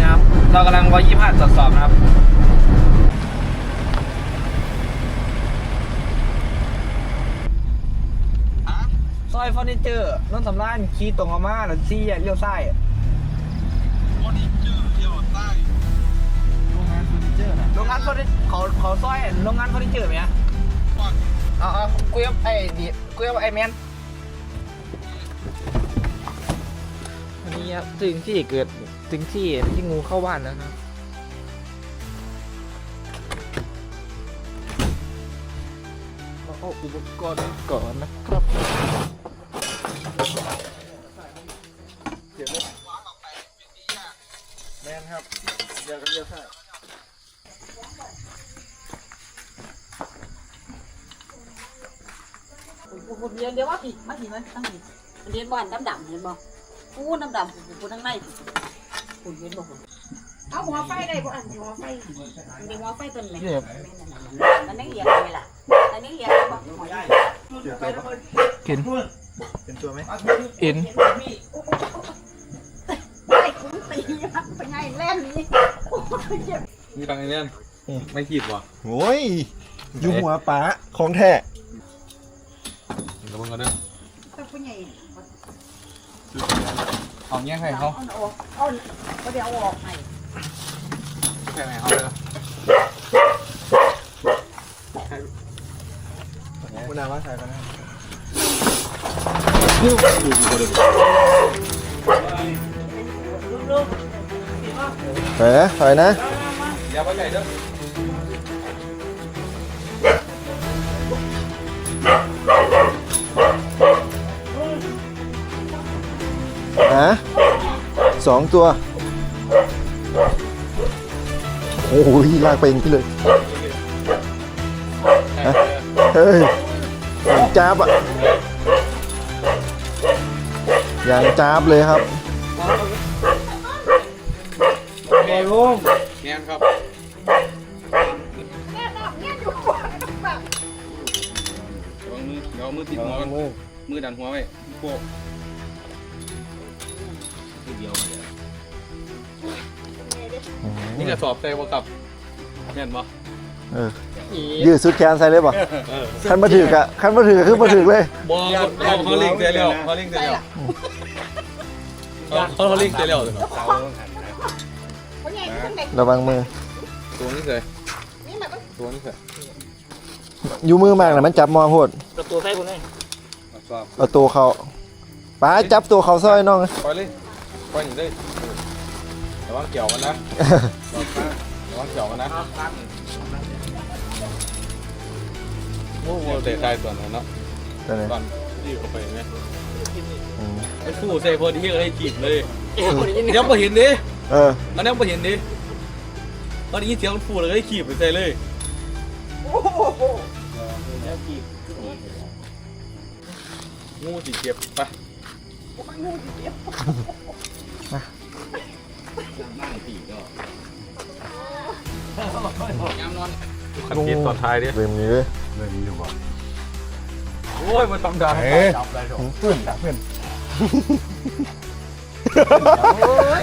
นะครับ เรากำลังวายี่ห้าตรวจสอบนะครับซอยเฟอร์นิเจอร์นนท์สำรานขี่ตรงออกมาแล้วซี่เลี้ยวซ้ายโรงงานเฟอร์นิเจอร์นะโรงงานเฟอร์นิเขาเขาซอยโรงงานเฟอร์นิเจอร์ไหมอะเอาเอาคุยกับไอ้ดิคุยกับไอ้แมน นี้ครับถึงที่เกิดถึงที่ที่งูเข้าบ้านนะครับเราเอาอุปกรณ์ก่อนนะครับแมนครับเดี๋ยวก็เดี๋ยวค่ะผมเรียนเดี๋ยวว่าผีมาผีมันตั้งผีเรียนบ้านดำดำเห็นบ่ กูดำดำๆกูทั้งในคุณเห็นบ่คุณเอาหัวไฟได้บ่อันหัวไฟมีหัวไฟต้นไหมอันนี้เรียนอะไรล่ะอันนี้เรียนอะไรบ่หัวใหญ่เห็นเป็นตัวไหมเห็นไอ้คุณตีมันเป็นไงแล่นนี้มีตังค์ไอ้เนี่ยไม่ขีดวะโอ้ยอยู่หัวป๋าของแท้เดี๋ยวมึงก็เด้อต้องเป็นไง เอาแย่งให้เอาเขาออกเอาเอาเดี๋ยวเอาออกให้แค่ไหนเขาเลยคุณอาว่าใส่กันนะถอยนะถอยนะอย่าไปใหญ่เด้อ ฮะสองตัว โอ้โหลากไปอย่างนี้เลยฮะเฮ้ยอย่างจ้าบอะอย่างจ้าบเลยครับแม่ลุงแม่ครับเดี๋ยวมือเดี๋ยวมือติดหัวกันมือดันหัวไว้โป๊ะเดียวมาเดี๋ยวนี่กระสอบใส่บ่กับแม่นบ่เออยืดสุดแขนใส่เลยป่ะคันมาถือกอะคันมาถือกอะคือมาถือกเลยบ่เขาเขาลิงก์เสียแล้วเขาลิงก์เสียแล้วเขาเขาลิงก์เสียแล้วเป็นไงเป็นไงระวังมือตัวนี้เลยนี่มันก็ตัวนี้เลยอยู่มือมากนะมันจับมองโหดประตูใส่คุณเลยสอบเอาตัวเขาป้าจับตัวเขาซอยน้องปล่อยเลย ปล่อยหนีเลยระวังเกี่ยวมันนะระวังเกี่ยวมันนะโอ้โหเตะตายส่วนนั้นเนาะตัวไหนตอนที่เข้าไปไหมอืมไอ้ฟูเซ่พอดีเลยจีบเลยยังไม่เห็นดิเออมันยังไม่เห็นดิตอนนี้เสียงมันฟูเลยก็ขีบไปใส่เลยงูสิเก็บ ไปยามนอนขันกินตอนท้ายดิเริ่มนี้เลยโอ้ยมันต้องดังเพื่อนเพื่อนโอ้ย